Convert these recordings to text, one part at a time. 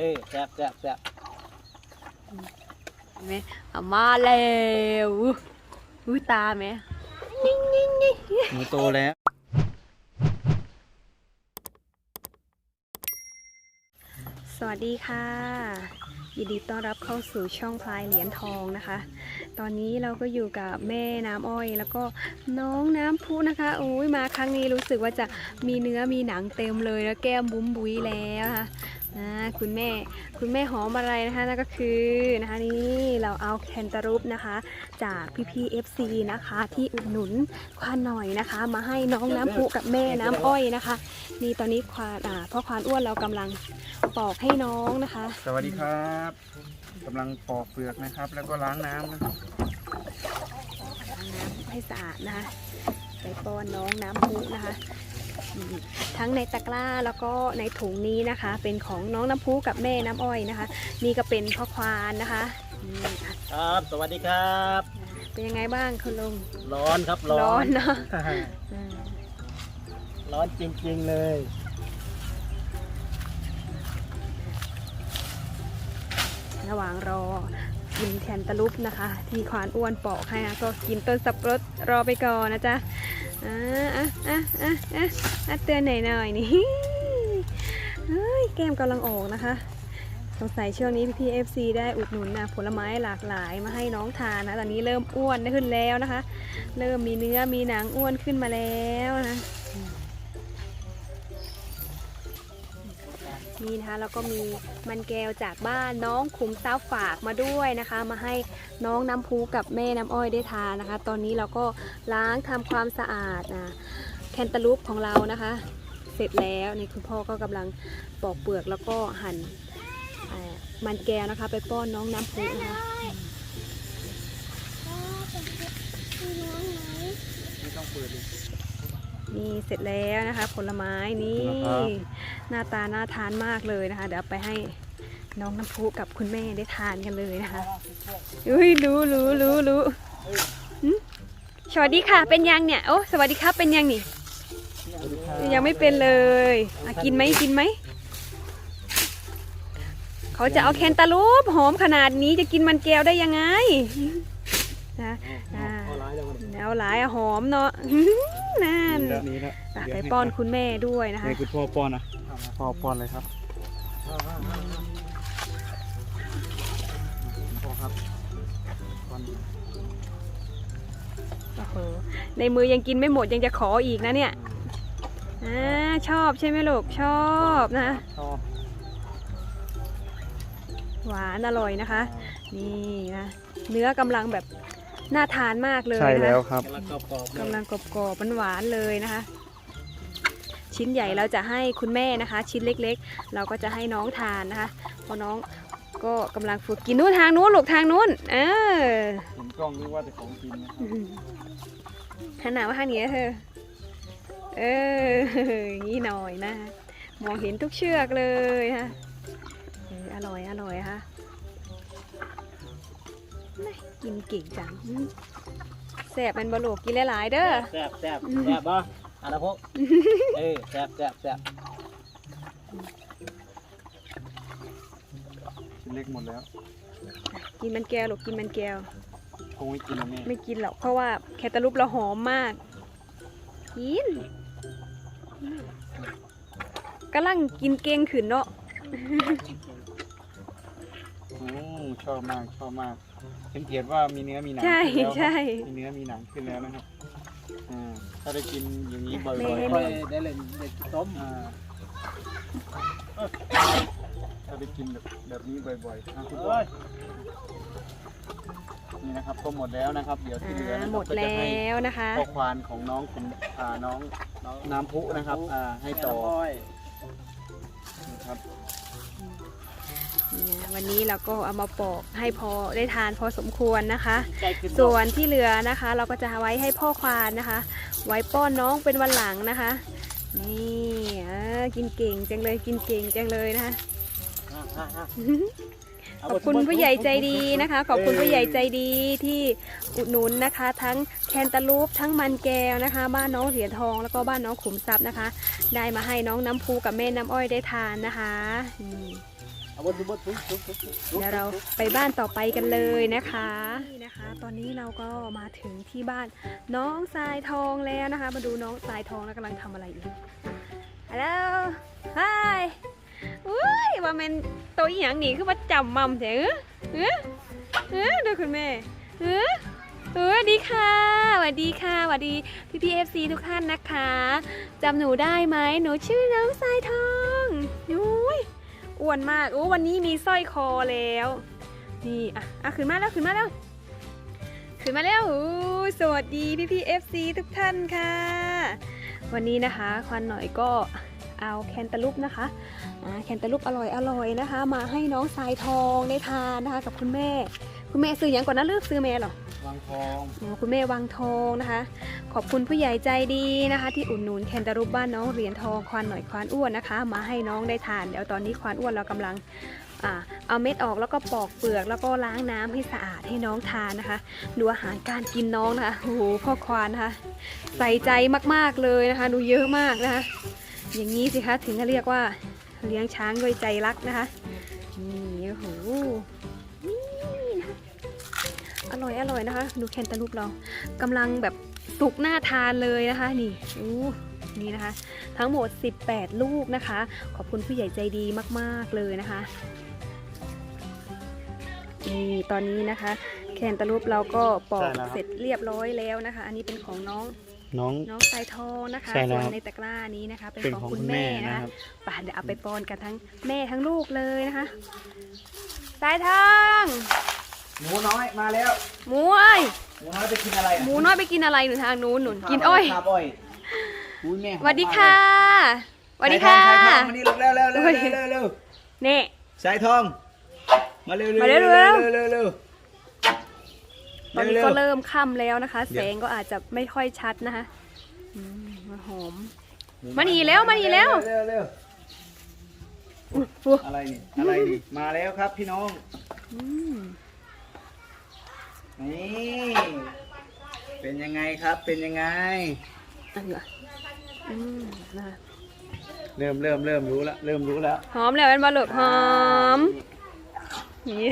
เออแซ่บแซ่บแซ่บเห็นไหมเอามาแล้วอู้อุ้ยตาไหมนิ่งนิ่งนิ่งหนูโตแล้วสวัสดีค่ะ ยินดีต้อนรับเข้าสู่ช่องพลายเหรียญทองนะคะ ตอนนี้เราก็อยู่กับแม่น้ำอ้อย แล้วก็น้องน้ำพุนะคะโอ้ยมาครั้งนี้รู้สึกว่าจะมีเนื้อมีหนังเต็มเลยแล้วแก้มบุ้มบุ้ยแล้วนะคะ อ่าคุณแม่คุณแม่หอมอะไรนะคะนั่นก็คือนะคะนี่เราเอาแคนตารูปนะคะ จากพี่พีเอฟซีนะคะ ที่อุดหนุนควานหน่อยนะคะ มาให้น้องน้ำพุกับแม่น้ำอ้อยนะคะ นี่ตอนนี้ควานอ่าพ่อควานอ้วนเรากำลังปอกให้น้องนะคะ สวัสดีครับกำลังปอกเปลือกนะครับ แล้วก็ล้างน้ำนะครับล้างน้ำให้สะอาดนะคะไปป้อนน้องน้ำพุนะคะอืม ทั้งในตะกร้าแล้วก็ในถุงนี้นะคะ เป็นของน้องน้ำพุกับแม่น้ำอ้อยนะคะ นี่ก็เป็นพ่อควานนะคะนี่อะครับ สวัสดีครับ เป็นยังไงบ้างคุณลุงร้อนครับร้ร้ออนนเนาะอืมร้อนจริงๆเลย ระหว่างรอกินแคนตาลูปนะคะ ที่ควานอ้วนปอกให้นะก็กินต้นสับปะรดรอไปก่อนนะจ๊ะ อ่าอะอะอะอะอะเตือนหน่อยหน่อยนี่เฮ้ยแก้มกำลังออกนะคะสงสัยช่วงนี้พี่เอฟซีได้อุดหนุนนะผลไม้หลากหลายมาให้น้องทานนะตอนนี้เริ่มอ้วนขึ้นแล้วนะคะ เริ่มมีเนื้อมีหนังอ้วนขึ้นมาแล้วนะ นี่นะคะแล้วก็มีมันแก้วจากบ้านน้องขุมทรัพย์ฝากมาด้วยนะคะ มาให้น้องน้ำพูกับแม่น้ำอ้อยได้ทานนะคะ ตอนนี้เราก็ล้างทำความสะอาดนะแคนตาลูปของเรานะคะ เสร็จแล้วนี่คุณพ่อก็กำลังปอกเปลือกแล้วก็หั่นเอ่อมันแก้วนะคะ ไปป้อนน้องน้ำพุนะคะนี่เสร็จแล้วนะคะ ผลไม้นี่ หน้าตาน่าทานมากเลยนะคะ เดี๋ยวเอาไปให้น้องน้ำพุกับคุณแม่ได้ทานกันเลยนะคะอุ้ยรู้รู้รู้รู้หึสวัสดีค่ะเป็นยังเนี่ยโอ้สวัสดีครับเป็นยังนี่ยังไม่เป็นเลยอะกินไหมกินไหมเขาจะเอาแคนตาลูปหอมขนาดนี้จะกินมันแก้วได้ยังไงนะอ่าเอาร้ายแล้วมันแนวหลายอะหอมเนาะนั่นนี่แล้วนี่แล้วอะเดี๋ยวไปให้ป้อนคุณแม่ด้วยนะคะให้คุณพ่อป้อนนะ พ่อป้อนเลยครับพ่อครับป้อนโอ้โหในมือยังกินไม่หมดยังจะขออีกนะเนี่ยอ่าชอบใช่ไหมลูกชอบนะ ชอบหวานอร่อยนะคะ นี่นะเนื้อกำลังแบบน่าทานมากเลยใช่นะแล้วคะครับ กำลังกรอบๆเลย กำลังกรอบๆหวานๆเลยนะคะ ชิ้นใหญ่เราจะให้คุณแม่นะคะ ชิ้นเล็กๆ เราก็จะให้น้องทานนะคะเพราะน้องก็กำลังฝึกกินนู้นทางนู้นลูกทางนู้นเออเห็นกล้องนึกว่าแต่ของกินนะครับขนาดว่าทางนี้เธอเอออย่างนี้หน่อยนะมองเห็นทุกเชือกเลยฮะเอออร่อยอร่อยค่ะน่ากินเก่งจังอืมแสบเป็นบะโลกกินหลายๆเด้อแซ่บแซ่บแซ่บบ่อันนะพวก เออแซ่บแซ่บแซ่บชิ้นเล็กหมดแล้วกินมันแก้วลูกกินมันแก้ว คงไม่กินแล้วแม่ไม่กินหรอกเพราะว่าแคตาลูปเราหอมมาก กินกำลังกินเก่งขึ้นเนาะโอ้ชอบมากชอบมากสังเกตว่ามีเนื้อมีหนังใช่ขึ้นแล้วใช่ มีเนื้อมีหนังขึ้นแล้วนะครับอ่า ถ้าได้กินอย่างนี้บ่อยไม่ๆให้ค่อยได้เล่นเด็กต้มอ่าถ้าได้กินแบบแบบนี้บ่อยๆอะคุณพ่อเอ้ยนี่นะครับก็หมดแล้วนะครับ เดี๋ยวที่เหลืออ่านะครับหมดก็จะแล้ให้วนะคะข้อควานของน้องคุณอ่าน้องน้ำพุนะครับอ่าให้ต่อแม่น้ำอ้อยนะครับ นี่นะวันนี้เราก็เอามาปอกให้พอได้ทานพอสมควรนะคะ ใจขึ้นส่วนที่เหลือนะคะ เราก็จะไว้ให้พ่อควานนะคะ ไว้ป้อนน้องเป็นวันหลังนะคะ นี่เออกินเก่งจังเลยกินเก่งจังเลยนะคะ อะอะอะ ขอบคุณผู้ใหญ่ใจดีนะคะ ขอบคุณผู้ใหญ่ใจดีที่อุดหนุนนะคะ ทั้งแคนตาลูปทั้งมันแก้วนะคะ บ้านน้องเหรียญทองแล้วก็บ้านน้องขุมทรัพย์นะคะ ได้มาให้น้องน้ำพูกับแม่น้ำอ้อยได้ทานนะคะเดี๋ยวเราไปบ้านต่อไปกันเลยนะคะนี่นะคะ ตอนนี้เราก็มาถึงที่บ้านน้องทรายทองแล้วนะคะ มาดูน้องทรายทองแล้วกำลังทำอะไรอยู่ฮัลโหลฮายอุ้ยว่าแมันตัวอหย่างนี้คือว่าจำมัมเถอะเออเออดูคุณแม่เออเออดีค่ะสวัสดีค่ะสวัสดีพี่พีเอฟซีทุกท่านนะคะจำหนูได้ไหมหนูชื่อน้องทรายทองอุ้ยอ้วนมากโอ้วันนี้มีสร้อยคอแล้ว นี่อะอะขึ้นมาแล้วขึ้นมาแล้วขึ้นมาแล้วอู้สวัสดีพี่พี่เอฟซีทุกท่านค่ะ วันนี้นะคะควันหน่อยก็ เอาแคนตาลูปนะคะอ่าแคนตาลูปอร่อยอร่อยนะคะ มาให้น้องสายทองได้ทานนะคะกับคุณแม่ คุณแม่ซื้ออย่างก่อนนะเลือกซื้อแม่เหรอวางทองอ๋อคุณแม่วังทองนะคะ ขอบคุณผู้ใหญ่ใจดีนะคะ ที่อุดหนุนแคนตาลูปบ้านน้องเหรียญทองควานหน่อยควานอ้วนนะคะ มาให้น้องได้ทานเดี๋ยวตอนนี้ควานอ้วนเรากำลังอ่าเอาเม็ดออกแล้วก็ปอกเปลือกแล้วก็ล้างน้ำให้สะอาดให้น้องทานนะคะ ดูอาหารการกินน้องนะคะโอ้โหพ่อควานนะคะ ใส่ใจมากๆเลยนะคะ ดูเยอะมากนะคะ อย่างนี้สิคะถึงจะเรียกว่าเลี้ยงช้างด้วยใจรักนะคะ นี่โอ้โหนี่นะคะอร่อยอร่อยนะคะ ดูแคนตาลูปเรากำลังแบบสุกน่าทานเลยนะคะ นี่อู้นี่นะคะ ทั้งหมด 18 ลูกนะคะ ขอบคุณผู้ใหญ่ใจดีมาก ๆ เลยนะคะนี่ตอนนี้นะคะ แคนตาลูปเราก็ปอกเสร็จเรียบร้อยแล้วนะคะ อันนี้เป็นของน้อง น้อง น้องสายทองนะคะใช่แล้วส่วนในตะกร้านี้นะคะ เป็นเป็นของของคุณคุณแม่แม่นะนะคะครับ ป่ะเดี๋ยวเอาไปป้อนกันทั้งแม่ทั้งลูกเลยนะคะ สายทองหมูน้อยมาแล้วหมูเอ้ยหมูน้อยไปกินอะไรหมูน้อยไปกินอะไรหนูทางนู้นหนุนกินอ้อยคาบอ้อยอุ้ยแม่สวัสดีค่ะสวัสดีค่ะสายทองมานี่เร็วเร็วเร็วโอ้เร็ยวเร็วเร็วนี่สายทอง มาเร็วมาเร็วเร็ว เร็วเร็วเร็ว ตอนนี้ร็วก็ร็วเริ่มค่ำแล้วนะคะเดี๋แสยวงก็อาจจะไม่ค่อยชัดนะคะอืมมาหอมมานี่แล้วมานี่แล้วเร็วเร็วอุ๊ยอุ๊ยอะไรนี่อะไรนี่มาแล้วครับพี่น้องอืมนี่เป็นยังไงครับเป็นยังไงอันนี้ก่อนอืมนะคะเริ่มเริ่มเริ่มรู้แล้วเริ่มรู้แล้วหอมแล้วเป็นบอลลูกหอมนี่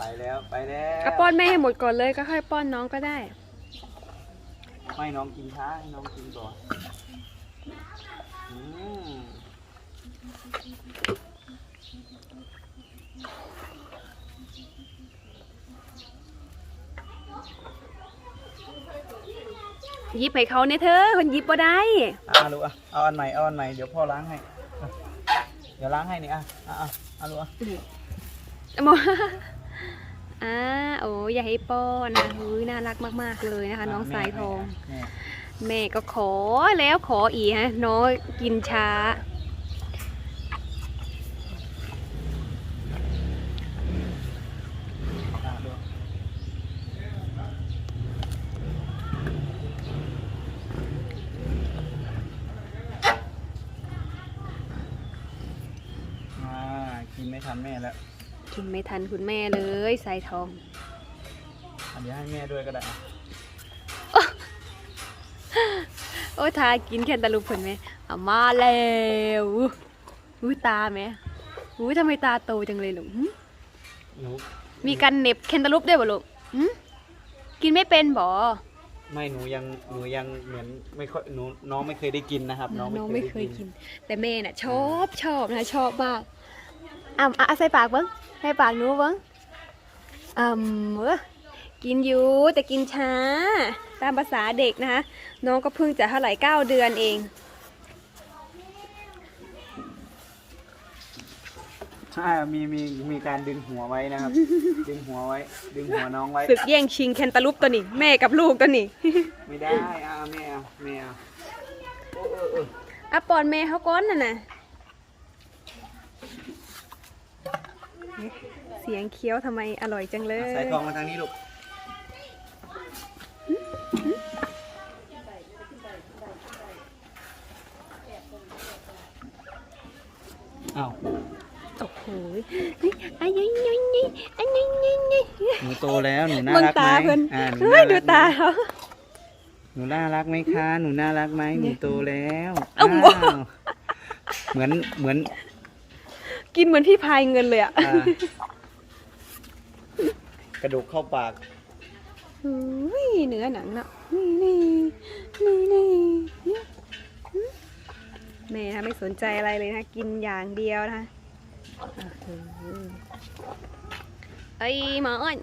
ไปแล้วไปแล้วก็ป้อนแม่ให้หมดก่อนเลยก็ค่อยป้อนน้องก็ได้ ไม่น้องกินช้าให้น้องกินก่อนอืมหยิบให้เขาเนี่ยเธอคนหยิบบ่ได้อะลูกอะเอาอันใหม่เอาอันใหม่เดี๋ยวพ่อล้างให้อะเดี๋ยวล้างให้นี่อะอะอะเอาลูกอะหม ออ่าโอ้อยากให้ป้อนนะอุ้ยน่ารักมาก ๆ เลยนะคะ น้องสายทอง แม่แม่ก็ขอแล้วขออีกฮะ น้อยกินช้า อะลูกอ่ากินไม่ทันแม่แล้ว กิน ไม่ทันคุณแม่เลยสายทอง อันนี้ให้แม่ด้วยก็ได้อะโอ้ยทากินแค่ตะลุกผลไหมเอามาแล้วอุ้ยตาไหมอุ้ยทำไมตาโตจังเลยลูกหึหนูมีการเหน็บแคนตาลูปด้วยบ่ลูกหึกินไม่เป็นบ่ไม่หนูยังหนูยังเหมือนไม่ค่อยหนูน้องไม่เคยได้กินนะครับ น้องน้องไม่ไม่เคเคยยได้กิกินนแต่แม่น่ะชอบชอบนะชอบมากอะอะใส่ปากเบิ้ง ใส่ปากหนูเบิ้งอ่ำเว้อกินอยู่แต่กินช้า ตามภาษาเด็กนะคะ น้องก็เพิ่งจะเท่าไหร่เก้าเดือนเอง ใช่มีมีมีการดึงหัวไว้นะครับ ดึงหัวไว้ ดึงหัวน้องไว้ ศึกแย่งชิงแคนตาลูปตัวนี้ แม่กับลูกตัวนี้ ไม่ได้อ่าแม่เอาแม่เอาโอ้เออเอออะปอนแม่เขาก้อนน่ะนะ เสียงเคี้ยวทำไมอร่อยจังเลยใส่ทองมาทางนี้ลูกอ้าวโอ้โหเฮ้ยอันนี้นี่นี่อันนี้นี่นี่หนูโตแล้วหนูน่าเบิ่งรักไหมตาเพิ่นอ่าหนูเฮ้ยน่าดูรักไหมตาเขา หนูน่ารักไหมคะ หนูน่ารักไหมหนูโตแล้วเอ้าอ้าว เหมือนเหมือน กินเหมือนพี่พายเงินเลยอะอ่ากระดูกเข้าปาก อุ้ยเนื้อหนังเนาะนี่นี่นี่นี่แม่นะไม่สนใจอะไรเลยนะกินอย่างเดียวนะคะอะอืมไอ้หมออ้อน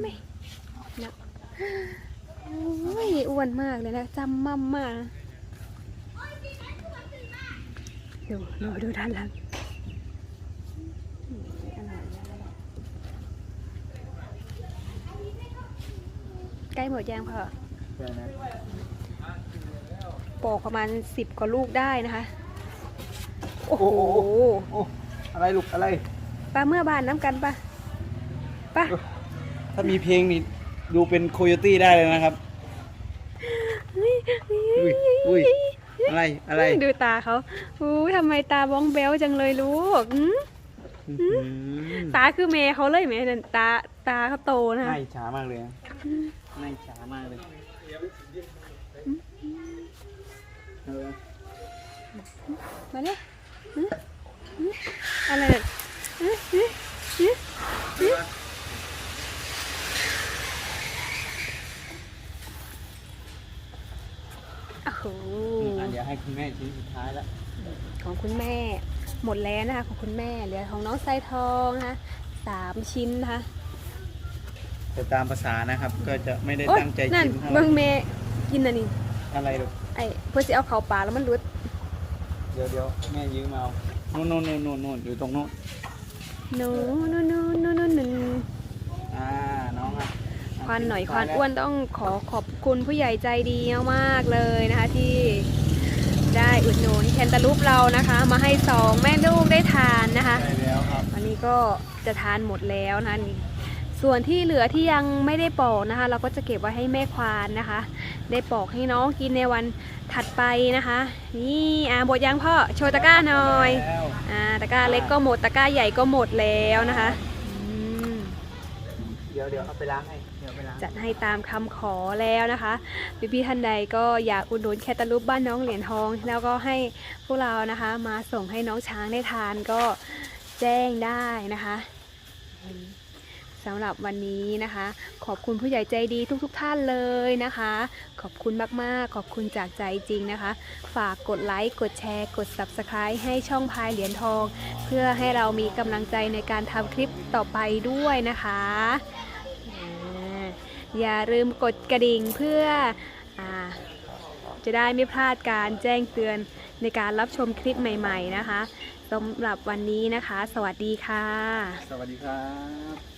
ไม่นะโอ้ยอ้วนมากเลยนะจำมั่มมากนะดูดูดูด้านหลังอืมอร่อยนะอร่อย ใกล้หมดยังพอใช่นะปอกประมาณสิบกว่าลูกได้นะคะ โอ้โหโอ้อะไรลูกอะไรปลาเมื่อบานน้ำกันปะปะถ้ามีเพลงนี่ดูเป็นโคโยตี้ได้เลยนะครับ อุ้ยอุ้ยอะไร อะไร ดูตาเขาอู้ทำไมตาบ้องแบ้วจังเลยลูกหืมอื้อหือตาคือเมย์เขาเลยไหมนั่นตาตาเขาโตนะน่าอิจฉามากเลย นะน่าอิจฉามากเลยเออมาเลยอะไรเนี่ยโอ้โหอะเดี๋ยวให้คุณแม่ชิ้นสุดท้ายแล้วของคุณแม่หมดแล้วนะคะของคุณแม่เหลือของน้องไซทองนะคะสามชิ้นนะคะ แต่ตามภาษานะครับ ก็จะไม่ได้โอ๊ยตั้งใจนั่นกินเท่าไหเมืร่องเมกินอันนี้อะไรลูกไอ้เพื่อจะเอาเขาป่าแล้วมันรุดเดี๋ยวเดี๋ยวแม่ยืมเอาโน่นโน่นโน่นโน่นโน่นอยู่ตรงโน้นหนูหนูหนูหนูหนูหนูอ่าน้องอะควานหน่อยควานอ้วนต้องขอขอบคุณผู้ใหญ่ใจดีมากๆเลยนะคะ ที่ได้อุดหนุนแคนตาลูปเรานะคะ มาให้สองแม่ลูกได้ทานนะคะใช่แล้วครับ วันนี้ก็จะทานหมดแล้วนะคะนี่ ส่วนที่เหลือที่ยังไม่ได้ปอกนะคะ เราก็จะเก็บไว้ให้แม่ควานนะคะ ได้ปอกให้น้องกินในวันถัดไปนะคะ นี่อ่าบดยังพ่อโชว์ตะกร้าหน่อยแล้วอ่าตะกร้าเล็กก็หมดตะกร้าใหญ่ก็หมดแล้วนะคะอืมเดี๋ยวเดี๋ยวเอาไปล้างให้เดี๋ยวเอาไปล้างจัดให้ตามคำขอแล้วนะคะ พี่พี่ๆท่านใดก็อยากอุดหนุนแคตตาลูปบ้านน้องเหรียญทอง แล้วก็ให้พวกเรานะคะ มาส่งให้น้องช้างได้ทานก็แจ้งได้นะคะอืม สำหรับวันนี้นะคะ ขอบคุณผู้ใหญ่ใจดีทุกๆทท่านเลยนะคะ ขอบคุณมากๆ ขอบคุณจากใจจริงนะคะ ฝากกดไลค์ กดแชร์ กด Subscribe ให้ช่องพายเหรียญทอง เพื่อให้เรามีกำลังใจในการทำคลิปต่อไปด้วยนะคะ อย่าลืมกดกระดิ่งเพื่ออจะได้ไม่พลาดการแจ้งเตือนในการรับชมคลิปใหม่ ๆ นะคะสำหรับวันนี้นะคะ สวัสดีค่ะ สวัสดีครับ